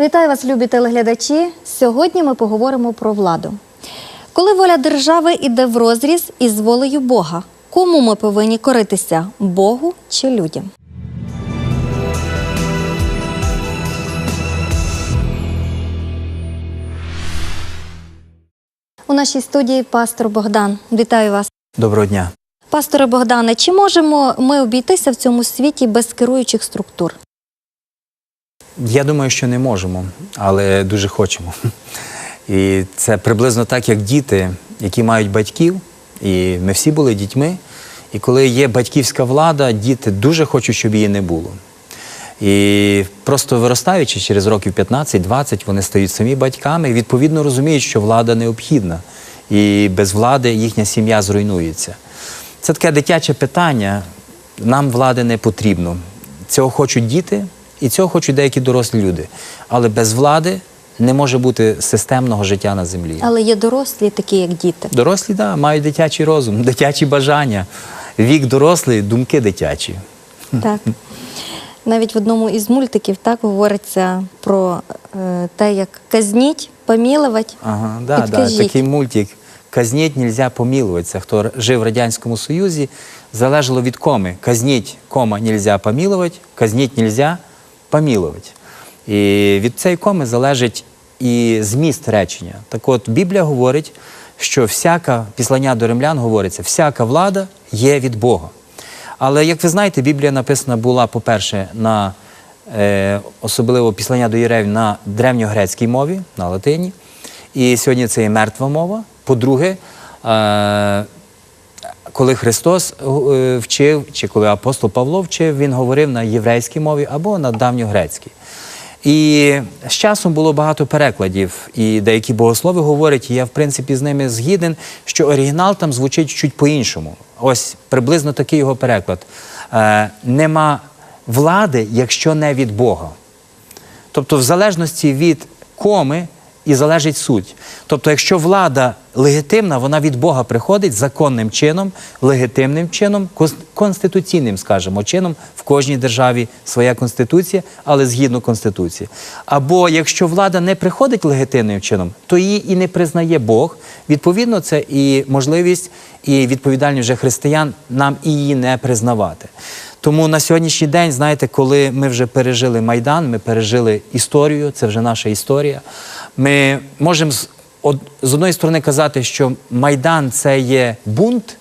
Вітаю вас, любі телеглядачі. Сьогодні ми поговоримо про владу. Коли воля держави йде в розріз із волею Бога, кому ми повинні коритися Богу чи людям? У нашій студії пастор Богдан. Вітаю вас. Доброго дня. Пасторе Богдане, чи можемо ми обійтися в цьому світі без керуючих структур? Я думаю, що не можемо, але дуже хочемо. І це приблизно так, як діти, які мають батьків, і ми всі були дітьми. І коли є батьківська влада, діти дуже хочуть, щоб її не було. І просто виростаючи через років 15-20, вони стають самі батьками і відповідно розуміють, що влада необхідна. І без влади їхня сім'я зруйнується. Це таке дитяче питання. Нам влади не потрібно. Цього хочуть діти, і цього хочуть деякі дорослі люди. Але без влади не може бути системного життя на землі. Але є дорослі, такі як діти. Дорослі, да, мають дитячий розум, дитячі бажання. Вік дорослий, думки дитячі. Так. Навіть в одному із мультиків так говориться про е, те, як казніть, помілувати. Ага, да, да, такий мультик. Казніть нельзя помілуватися. Хто жив в Радянському Союзі, залежало від коми. Казніть, кома нельзя помілувати, казніть нельзя помілувати. І від цієї коми залежить і зміст речення. Так от Біблія говорить, що всяка, післання до римлян говориться, всяка влада є від Бога. Але як ви знаєте, Біблія написана була, по-перше, на е, особливо післання до Єревів на древньогрецькій мові, на латині. І сьогодні це є мертва мова. По-друге, е, коли Христос е, вчив, чи коли апостол Павло вчив, він говорив на єврейській мові або на давньогрецькій. І з часом було багато перекладів, і деякі богослови говорять, і я в принципі з ними згіден, що оригінал там звучить чуть по-іншому. Ось приблизно такий його переклад. Е, нема влади, якщо не від Бога. Тобто, в залежності від коми і залежить суть. Тобто, якщо влада легітимна, вона від Бога приходить законним чином, легітимним чином, кон- конституційним, скажімо, чином в кожній державі своя конституція, але згідно конституції. Або якщо влада не приходить легітимним чином, то її і не признає Бог. Відповідно, це і можливість, і відповідальність вже християн нам її не признавати. Тому на сьогоднішній день, знаєте, коли ми вже пережили Майдан, ми пережили історію, це вже наша історія. Ми можемо з, з одної сторони казати, що Майдан це є бунт,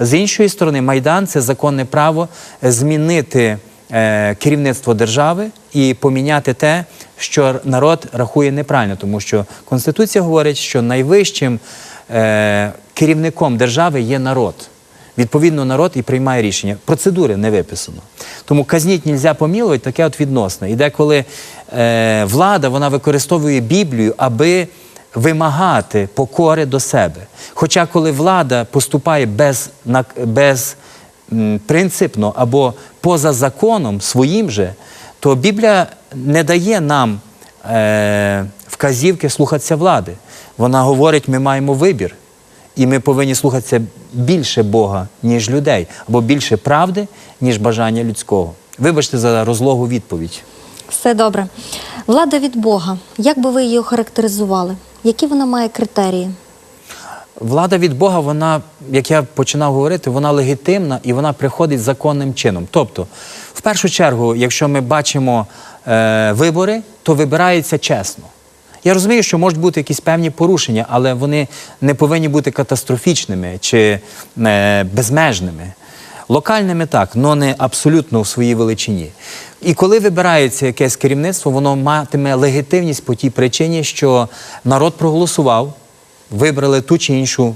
з іншої сторони, Майдан це законне право змінити е, керівництво держави і поміняти те, що народ рахує неправильно, тому що Конституція говорить, що найвищим е, керівником держави є народ. Відповідно, народ і приймає рішення. Процедури не виписано. Тому казніть нельзя помілувати, таке от відносне. І деколи е, влада вона використовує Біблію, аби вимагати покори до себе. Хоча коли влада поступає без, без принципно або поза законом своїм же, то Біблія не дає нам е, вказівки слухатися влади. Вона говорить, ми маємо вибір. І ми повинні слухатися більше Бога, ніж людей, або більше правди, ніж бажання людського. Вибачте за розлогу відповідь. Все добре. Влада від Бога. Як би ви її охарактеризували? Які вона має критерії? Влада від Бога, вона, як я починав говорити, вона легітимна і вона приходить законним чином. Тобто, в першу чергу, якщо ми бачимо е, вибори, то вибирається чесно. Я розумію, що можуть бути якісь певні порушення, але вони не повинні бути катастрофічними чи е, безмежними. Локальними так, але не абсолютно у своїй величині. І коли вибирається якесь керівництво, воно матиме легітимність по тій причині, що народ проголосував, вибрали ту чи іншу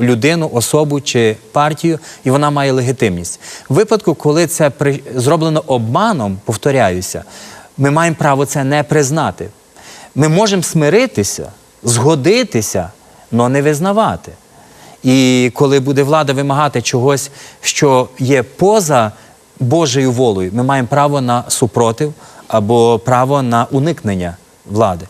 людину, особу чи партію, і вона має легітимність. В випадку, коли це при... зроблено обманом, повторяюся, ми маємо право це не признати. Ми можемо смиритися, згодитися, але не визнавати. І коли буде влада вимагати чогось, що є поза Божою волею, ми маємо право на супротив або право на уникнення влади.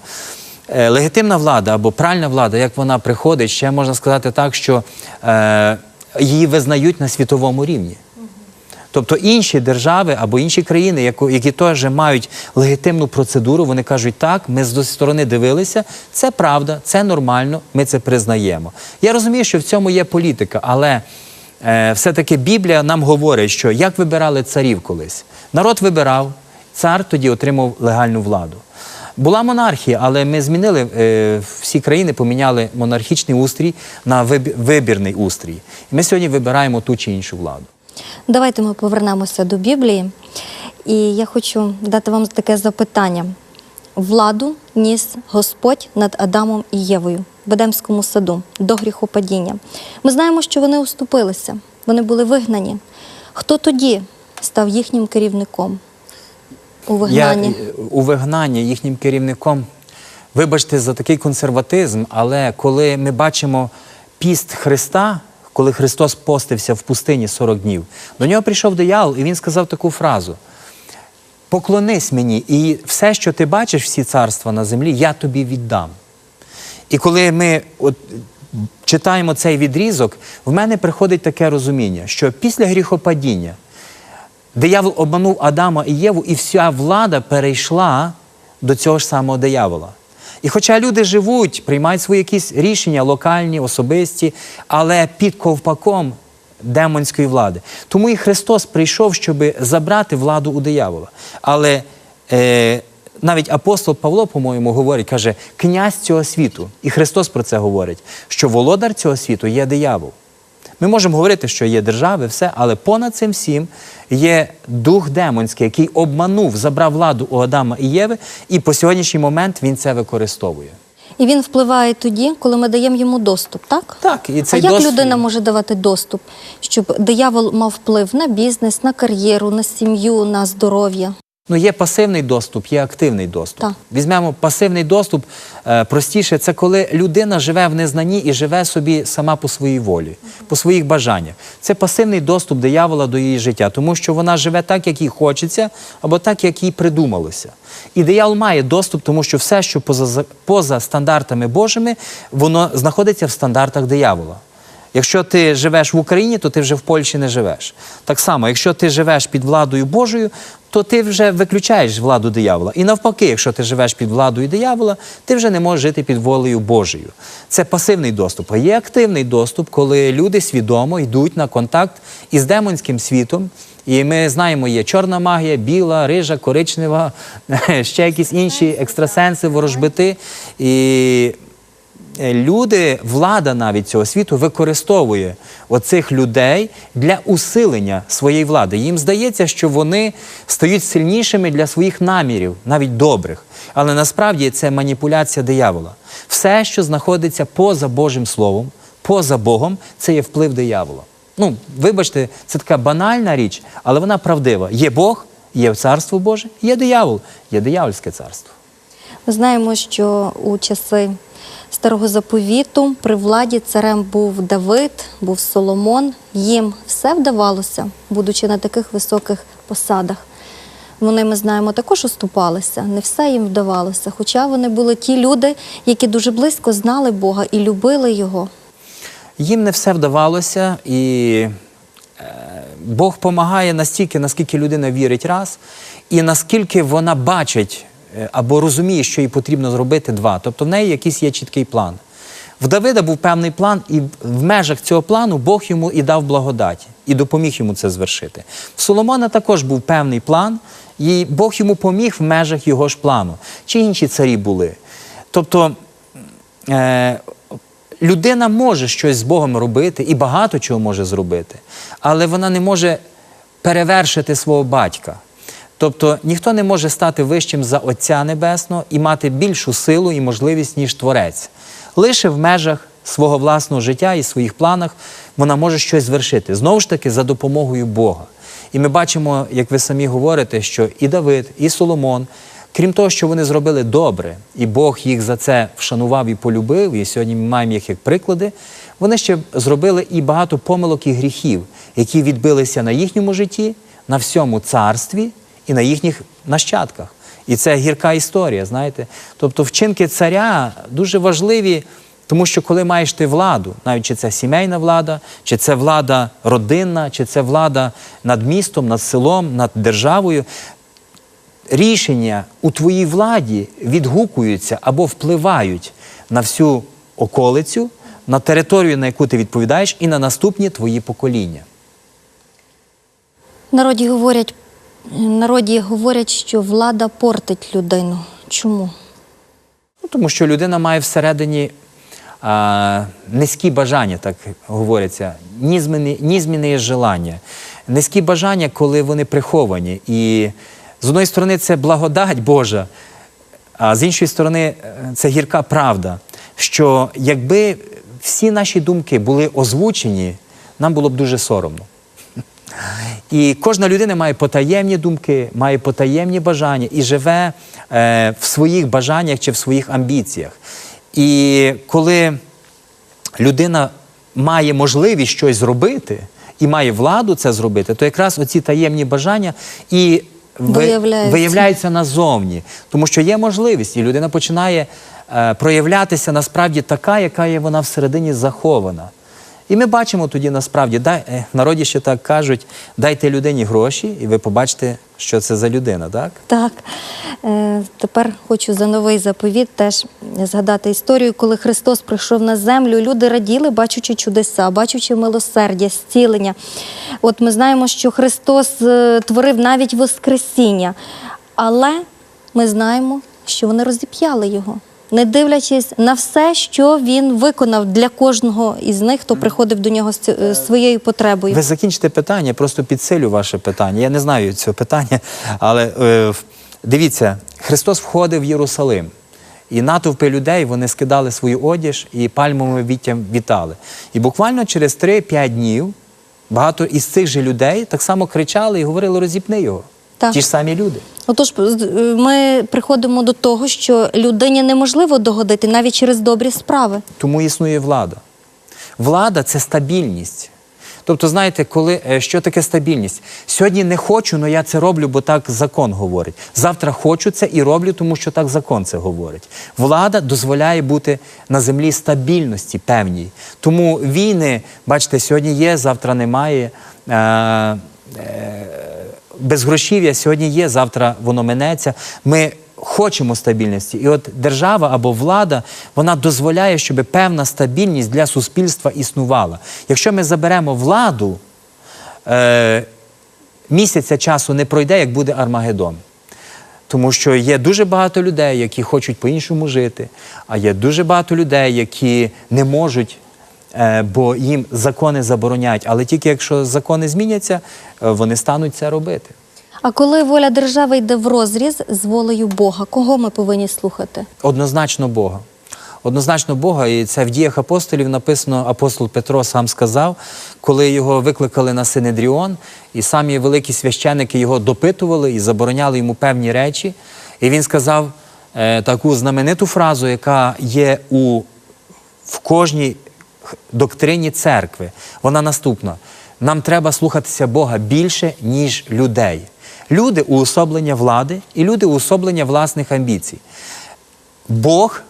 Е, Легітимна влада або пральна влада, як вона приходить, ще можна сказати так, що е, її визнають на світовому рівні. Тобто інші держави або інші країни, яко- які теж мають легітимну процедуру, вони кажуть, так, ми з сторони дивилися, це правда, це нормально, ми це признаємо. Я розумію, що в цьому є політика, але е, все-таки Біблія нам говорить, що як вибирали царів колись. Народ вибирав, цар тоді отримав легальну владу. Була монархія, але ми змінили е, всі країни, поміняли монархічний устрій на вибірний устрій. Ми сьогодні вибираємо ту чи іншу владу. Давайте ми повернемося до Біблії. І я хочу дати вам таке запитання. Владу ніс Господь над Адамом і Євою в Едемському саду до гріхопадіння. Ми знаємо, що вони уступилися, вони були вигнані. Хто тоді став їхнім керівником у вигнанні? Я, е, у вигнанні їхнім керівником, вибачте за такий консерватизм, але коли ми бачимо піст Христа, коли Христос постився в пустині 40 днів, до нього прийшов диявол, і він сказав таку фразу: Поклонись мені, і все, що ти бачиш, всі царства на землі, я тобі віддам. І коли ми от, читаємо цей відрізок, в мене приходить таке розуміння, що після гріхопадіння диявол обманув Адама і Єву, і вся влада перейшла до цього ж самого диявола. І хоча люди живуть, приймають свої якісь рішення локальні, особисті, але під ковпаком демонської влади. Тому і Христос прийшов, щоб забрати владу у диявола. Але е, навіть апостол Павло, по-моєму, говорить, каже, князь цього світу. І Христос про це говорить, що володар цього світу є диявол. Ми можемо говорити, що є держави, все, але понад цим всім є дух демонський, який обманув, забрав владу у Адама і Єви, і по сьогоднішній момент він це використовує. І він впливає тоді, коли ми даємо йому доступ, так? Так, і а як досвід- людина може давати доступ, щоб диявол мав вплив на бізнес, на кар'єру, на сім'ю, на здоров'я? Ну, є пасивний доступ, є активний доступ. Так. Візьмемо пасивний доступ. е, простіше, це коли людина живе в незнанні і живе собі сама по своїй волі, по своїх бажаннях. Це пасивний доступ диявола до її життя, тому що вона живе так, як їй хочеться, або так, як їй придумалося. І диявол має доступ, тому що все, що поза, поза стандартами Божими, воно знаходиться в стандартах диявола. Якщо ти живеш в Україні, то ти вже в Польщі не живеш. Так само, якщо ти живеш під владою Божою, то ти вже виключаєш владу диявола. І навпаки, якщо ти живеш під владою диявола, ти вже не можеш жити під волею Божою. Це пасивний доступ. А є активний доступ, коли люди свідомо йдуть на контакт із демонським світом. І ми знаємо, є чорна магія, біла, рижа, коричнева, ще якісь інші екстрасенси, ворожбити. І люди, влада навіть цього світу використовує оцих людей для усилення своєї влади. Їм здається, що вони стають сильнішими для своїх намірів, навіть добрих. Але насправді це маніпуляція диявола. Все, що знаходиться поза Божим Словом, поза Богом, це є вплив диявола. Ну, вибачте, це така банальна річ, але вона правдива. Є Бог, є царство Боже, є диявол, є диявольське царство. Ми знаємо, що у часи старого заповіту при владі царем був Давид, був Соломон. Їм все вдавалося, будучи на таких високих посадах. Вони, ми знаємо, також уступалися, не все їм вдавалося. Хоча вони були ті люди, які дуже близько знали Бога і любили його. Їм не все вдавалося, і е, Бог допомагає настільки, наскільки людина вірить раз, і наскільки вона бачить або розуміє, що їй потрібно зробити два. Тобто в неї якийсь є чіткий план. В Давида був певний план, і в межах цього плану Бог йому і дав благодать, і допоміг йому це звершити. В Соломона також був певний план, і Бог йому поміг в межах його ж плану. Чи інші царі були. Тобто е, людина може щось з Богом робити і багато чого може зробити, але вона не може перевершити свого батька. Тобто ніхто не може стати вищим за Отця Небесного і мати більшу силу і можливість, ніж Творець. Лише в межах свого власного життя і своїх планах вона може щось звершити. Знову ж таки, за допомогою Бога. І ми бачимо, як ви самі говорите, що і Давид, і Соломон, крім того, що вони зробили добре, і Бог їх за це вшанував і полюбив, і сьогодні ми маємо їх як приклади, вони ще зробили і багато помилок і гріхів, які відбилися на їхньому житті, на всьому царстві і на їхніх нащадках. І це гірка історія, знаєте. Тобто вчинки царя дуже важливі Тому що коли маєш ти владу, навіть чи це сімейна влада, чи це влада родинна, чи це влада над містом, над селом, над державою, рішення у твоїй владі відгукуються або впливають на всю околицю, на територію, на яку ти відповідаєш, і на наступні твої покоління. Народі говорять, народі говорять, що влада портить людину. Чому? Ну, тому що людина має всередині а, низькі бажання, так говориться, нізміни, нізмінне желання. Низькі бажання, коли вони приховані. І з одної сторони, це благодать Божа, а з іншої сторони, е, це гірка правда, що якби всі наші думки були озвучені, нам було б дуже соромно. І кожна людина має потаємні думки, має потаємні бажання і живе е, в своїх бажаннях чи в своїх амбіціях. І коли людина має можливість щось зробити і має владу це зробити, то якраз оці таємні бажання і Виявляються. виявляються назовні. Тому що є можливість, і людина починає е, проявлятися насправді така, яка є вона всередині захована. І ми бачимо тоді насправді, дай, е, народі ще так кажуть, дайте людині гроші, і ви побачите, що це за людина, так? Так, е, тепер хочу за новий заповіт теж згадати історію, коли Христос прийшов на землю. Люди раділи, бачучи чудеса, бачучи милосердя, зцілення. От ми знаємо, що Христос е, творив навіть Воскресіння, але ми знаємо, що вони розіп'яли його. Не дивлячись на все, що він виконав для кожного із них, хто приходив до нього з е, своєю потребою. Ви закінчите питання, просто підсилю ваше питання. Я не знаю цього питання, але е, дивіться, Христос входив в Єрусалим. І натовпи людей вони скидали свою одіж і пальмовим віттям вітали. І буквально через 3-5 днів багато із цих же людей так само кричали і говорили: розіпни його. Так. Ті ж самі люди. Отож, е, ми приходимо до того, що людині неможливо догодити навіть через добрі справи. Тому існує влада. Влада це стабільність. Тобто, знаєте, коли е, що таке стабільність? Сьогодні не хочу, але я це роблю, бо так закон говорить. Завтра хочу це і роблю, тому що так закон це говорить. Влада дозволяє бути на землі стабільності певній. Тому війни, бачите, сьогодні є, завтра немає. Е, е, безгрошів'я сьогодні є, завтра воно минеться. Ми хочемо стабільності. І от держава або влада вона дозволяє, щоб певна стабільність для суспільства існувала. Якщо ми заберемо владу, е, місяця часу не пройде, як буде Армагеддон. Тому що є дуже багато людей, які хочуть по-іншому жити, а є дуже багато людей, які не можуть, бо їм закони забороняють. Але тільки якщо закони зміняться, е, вони стануть це робити. А коли воля держави йде в розріз з волею Бога, кого ми повинні слухати? Однозначно Бога. Однозначно Бога, і це в діях апостолів написано, апостол Петро сам сказав, коли його викликали на Синедріон, і самі великі священики його допитували і забороняли йому певні речі. І він сказав е, таку знамениту фразу, яка є у, в кожній доктрині церкви. Вона наступна: нам треба слухатися Бога більше, ніж людей. Люди уособлення влади і люди уособлення власних амбіцій. Бог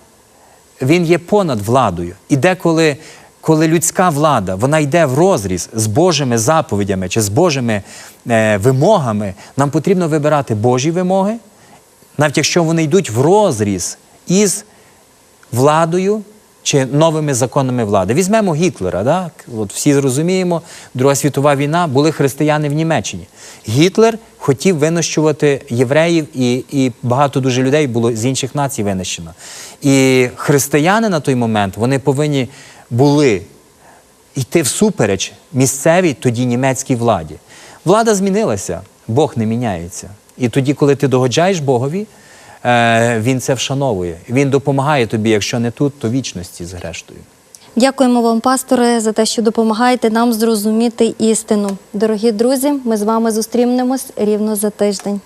він є понад владою. І деколи, коли людська влада вона йде в розріз з Божими заповідями чи з Божими е, вимогами, нам потрібно вибирати Божі вимоги, навіть якщо вони йдуть в розріз із владою чи новими законами влади. Візьмемо Гітлера. Так? От всі розуміємо, Друга світова війна були християни в Німеччині. Гітлер хотів винищувати євреїв, і, і багато дуже людей було з інших націй винищено. І християни на той момент вони повинні були йти всупереч місцевій тоді німецькій владі. Влада змінилася, Бог не міняється. І тоді, коли ти догоджаєш Богові, він це вшановує. Він допомагає тобі, якщо не тут, то вічності зрештою. Дякуємо вам, пасторе, за те, що допомагаєте нам зрозуміти істину. Дорогі друзі, ми з вами зустрінемось рівно за тиждень.